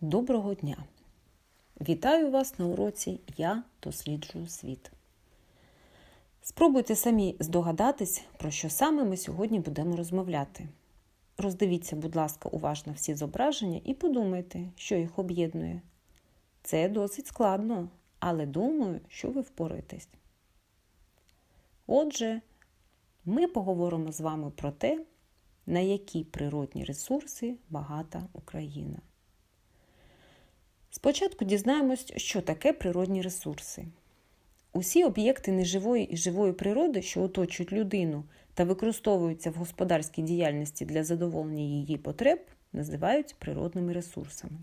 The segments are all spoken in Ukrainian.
Доброго дня! Вітаю вас на уроці Я досліджую світ. Спробуйте самі здогадатись, про що саме ми сьогодні будемо розмовляти. Роздивіться, будь ласка, уважно всі зображення і подумайте, що їх об'єднує. Це досить складно, але думаю, що ви впораєтесь. Отже, ми поговоримо з вами про те, на які природні ресурси багата Україна. Спочатку дізнаємось, що таке природні ресурси. Усі об'єкти неживої і живої природи, що оточують людину та використовуються в господарській діяльності для задоволення її потреб, називають природними ресурсами.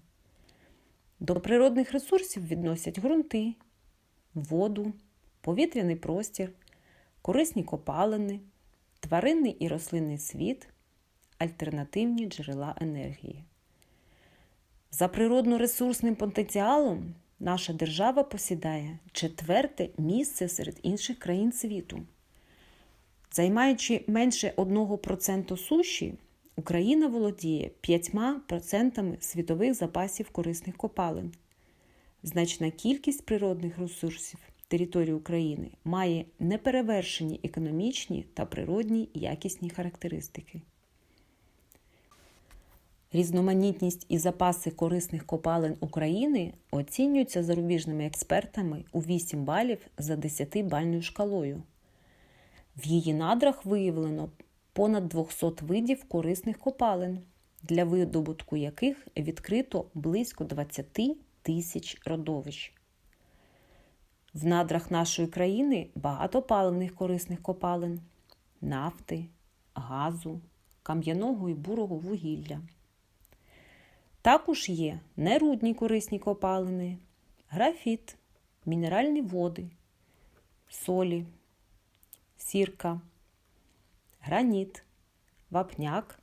До природних ресурсів відносять ґрунти, воду, повітряний простір, корисні копалини, тваринний і рослинний світ, альтернативні джерела енергії. За природно-ресурсним потенціалом наша держава посідає четверте місце серед інших країн світу. Займаючи менше 1% суші, Україна володіє 5% світових запасів корисних копалин. Значна кількість природних ресурсів території України має неперевершені економічні та природні якісні характеристики. Різноманітність і запаси корисних копалин України оцінюються зарубіжними експертами у 8 балів за 10-бальною шкалою. В її надрах виявлено понад 200 видів корисних копалин, для видобутку яких відкрито близько 20 тисяч родовищ. В надрах нашої країни багато паливних корисних копалин, нафти, газу, кам'яного і бурого вугілля. Також є нерудні корисні копалини, графіт, мінеральні води, солі, сірка, граніт, вапняк,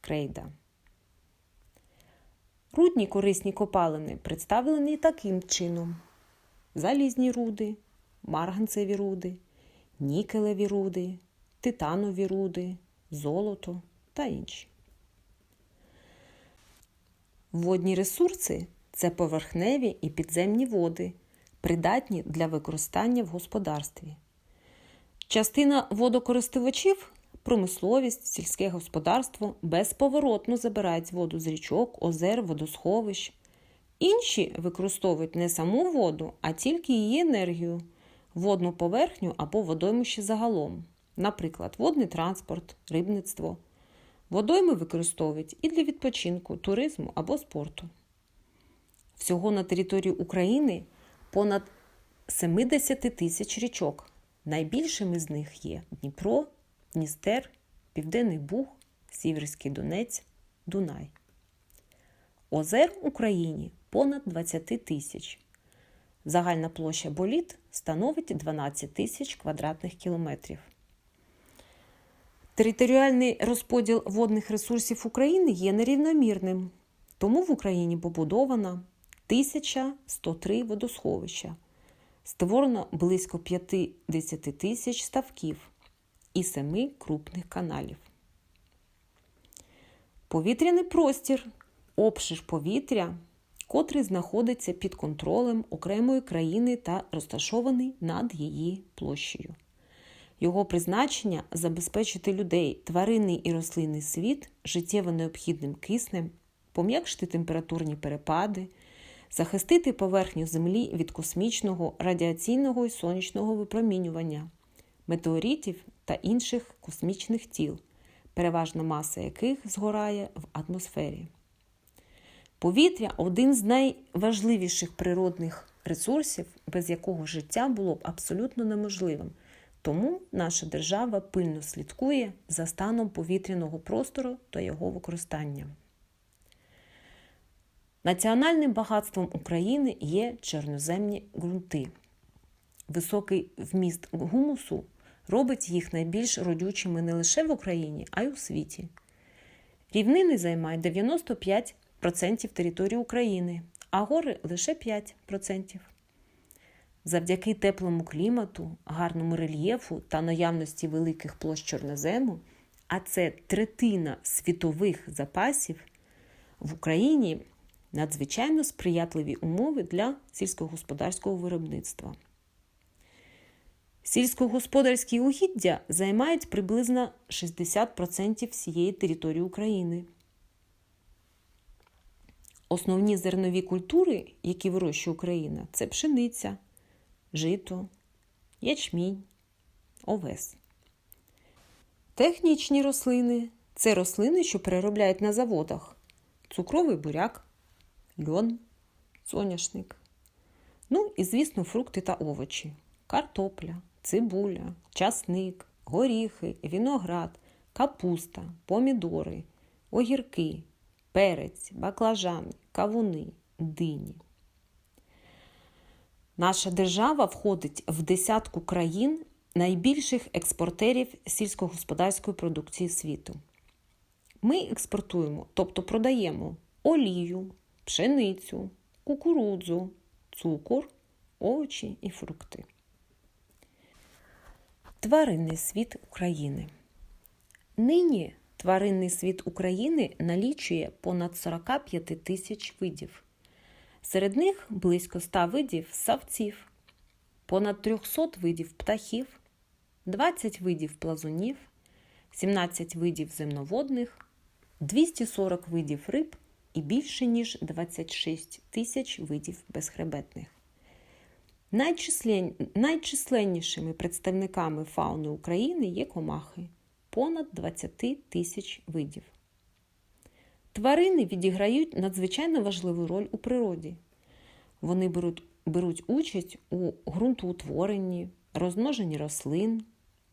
крейда. Рудні корисні копалини представлені таким чином: залізні руди, марганцеві руди, нікелеві руди, титанові руди, золото та інші. Водні ресурси це поверхневі і підземні води, придатні для використання в господарстві. Частина водокористувачів промисловість, сільське господарство безповоротно забирають воду з річок, озер, водосховищ. Інші використовують не саму воду, а тільки її енергію, водну поверхню або водоймище загалом, наприклад, водний транспорт, рибництво. Водойми використовують і для відпочинку, туризму або спорту. Всього на території України понад 70 тисяч річок. Найбільшими з них є Дніпро, Дністер, Південний Буг, Сіверський Донець, Дунай. Озер в Україні понад 20 тисяч. Загальна площа боліт становить 12 тисяч квадратних кілометрів. Територіальний розподіл водних ресурсів України є нерівномірним, тому в Україні побудовано 1103 водосховища, створено близько 50 тисяч ставків і 7 крупних каналів. Повітряний простір обшир повітря, котрий знаходиться під контролем окремої країни та розташований над її площею. Його призначення забезпечити людей, тваринний і рослинний світ життєво необхідним киснем, пом'якшити температурні перепади, захистити поверхню Землі від космічного радіаційного і сонячного випромінювання, метеоритів та інших космічних тіл, переважна маса яких згорає в атмосфері. Повітря один з найважливіших природних ресурсів, без якого життя було б абсолютно неможливим. Тому наша держава пильно слідкує за станом повітряного простору та його використання. Національним багатством України є чорноземні ґрунти. Високий вміст гумусу робить їх найбільш родючими не лише в Україні, а й у світі. Рівнини займають 95% території України, а гори лише 5%. Завдяки теплому клімату, гарному рельєфу та наявності великих площ чорнозему, а це третина світових запасів, в Україні надзвичайно сприятливі умови для сільськогосподарського виробництва. Сільськогосподарські угіддя займають приблизно 60% всієї території України. Основні зернові культури, які вирощує Україна, це пшениця, жито, ячмінь, овес. Технічні рослини це рослини, що переробляють на заводах: цукровий буряк, льон, соняшник. Ну і, звісно, фрукти та овочі: картопля, цибуля, часник, горіхи, виноград, капуста, помідори, огірки, перець, баклажани, кавуни, дині. Наша держава входить в десятку країн найбільших експортерів сільськогосподарської продукції світу. Ми експортуємо, тобто продаємо олію, пшеницю, кукурудзу, цукор, овочі і фрукти. Тваринний світ України. Нині тваринний світ України налічує понад 45 тисяч видів. Серед них близько 100 видів савців, понад 300 видів птахів, 20 видів плазунів, 17 видів земноводних, 240 видів риб і більше ніж 26 тисяч видів безхребетних. Найчислен... Найчисленнішими представниками фауни України є комахи понад 20 тисяч видів. Тварини відіграють надзвичайно важливу роль у природі. Вони беруть, беруть участь у ґрунтоутворенні, розмноженні рослин,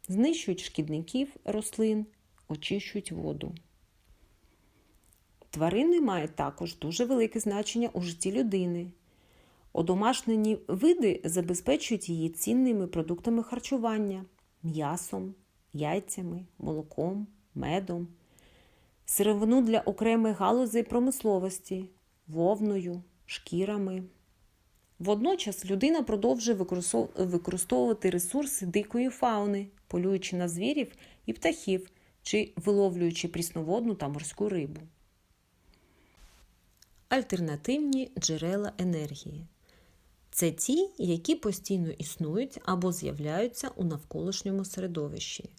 знищують шкідників рослин, очищують воду. Тварини мають також дуже велике значення у житті людини. Одомашнені види забезпечують її цінними продуктами харчування, м'ясом, яйцями, молоком, медом, сировину для окремих галузей промисловості, вовною, шкірами. Водночас людина продовжує використовувати ресурси дикої фауни, полюючи на звірів і птахів чи виловлюючи прісноводну та морську рибу. Альтернативні джерела енергії це ті, які постійно існують або з'являються у навколишньому середовищі.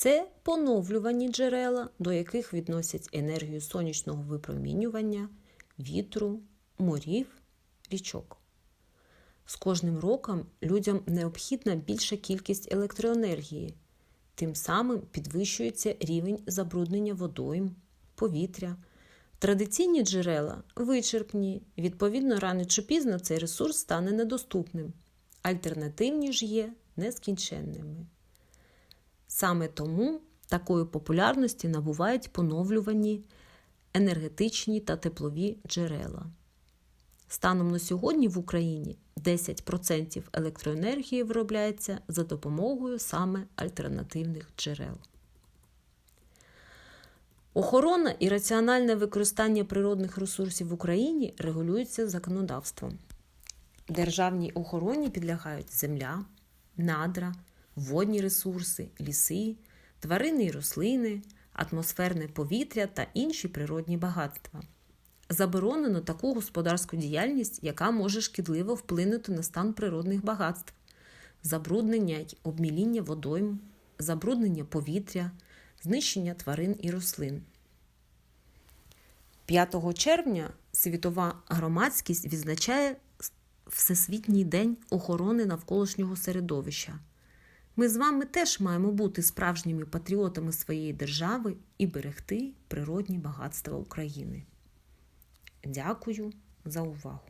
Це поновлювані джерела, до яких відносять енергію сонячного випромінювання, вітру, морів, річок. З кожним роком людям необхідна більша кількість електроенергії, тим самим підвищується рівень забруднення водойм, повітря. Традиційні джерела вичерпні, відповідно, рано чи пізно цей ресурс стане недоступним. Альтернативні ж є нескінченними. Саме тому такої популярності набувають поновлювані енергетичні та теплові джерела. Станом на сьогодні в Україні 10% електроенергії виробляється за допомогою саме альтернативних джерел. Охорона і раціональне використання природних ресурсів в Україні регулюються законодавством. Державній охороні підлягають земля, надра, водні ресурси, ліси, тварини і рослини, атмосферне повітря та інші природні багатства. Заборонено таку господарську діяльність, яка може шкідливо вплинути на стан природних багатств, забруднення й обміління водойм, забруднення повітря, знищення тварин і рослин. 5 червня світова громадськість відзначає Всесвітній день охорони навколишнього середовища. Ми з вами теж маємо бути справжніми патріотами своєї держави і берегти природні багатства України. Дякую за увагу!